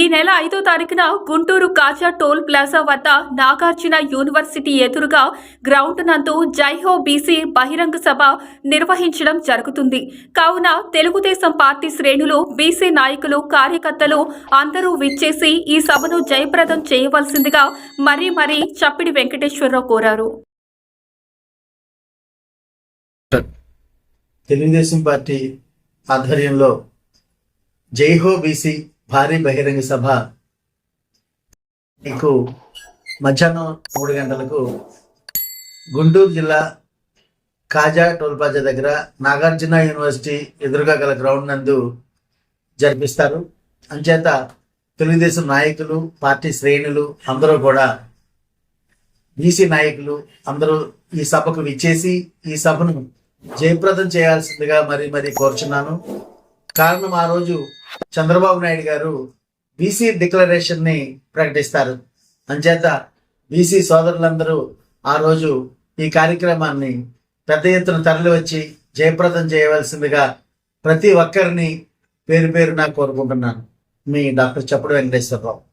ఈ నెల ఐదో తారీఖున గుంటూరు కాజా టోల్ ప్లాజా వద్ద నాగార్జున యూనివర్సిటీ ఎదురుగా గ్రౌండ్ నందు జైహో బీసీ బహిరంగ సభ నిర్వహించడం జరుగుతుంది. కావున తెలుగుదేశం పార్టీ శ్రేణులు బీసీ నాయకులు కార్యకర్తలు అందరూ విచ్చేసి ఈ సభను జయప్రదం చేయవలసిందిగా మరీ మరీ చప్పిడి వెంకటేశ్వరరావు కోరారు. తెలుగుదేశం పార్టీ ఆధ్వర్యంలో జైహో బీసీ భారీ బహిరంగ సభ మీకు మధ్యాహ్నం మూడు గంటలకు గుంటూరు జిల్లా కాజా టోల్పాజా దగ్గర నాగార్జున యూనివర్సిటీ ఎదురుగా గల గ్రౌండ్ నందు జరిపిస్తారు. అంచేత తెలుగుదేశం నాయకులు పార్టీ శ్రేణులు అందరూ కూడా బీసీ నాయకులు అందరూ ఈ సభకు విచ్చేసి ఈ సభను జయప్రదం చేయాల్సిందిగా మరి మరి కోరుచున్నాను. కారణం ఆ రోజు చంద్రబాబు నాయుడు గారు బీసీ డిక్లరేషన్ని ప్రకటిస్తారు. అంచేత బీసీ సోదరులందరూ ఆ రోజు ఈ కార్యక్రమాన్ని పెద్ద ఎత్తున తరలివచ్చి జయప్రదం చేయవలసిందిగా ప్రతి ఒక్కరిని పేరు పేరున కోరుకుంటున్నాను. మీ డాక్టర్ చప్పుడు వెంకటేశ్వరరావు.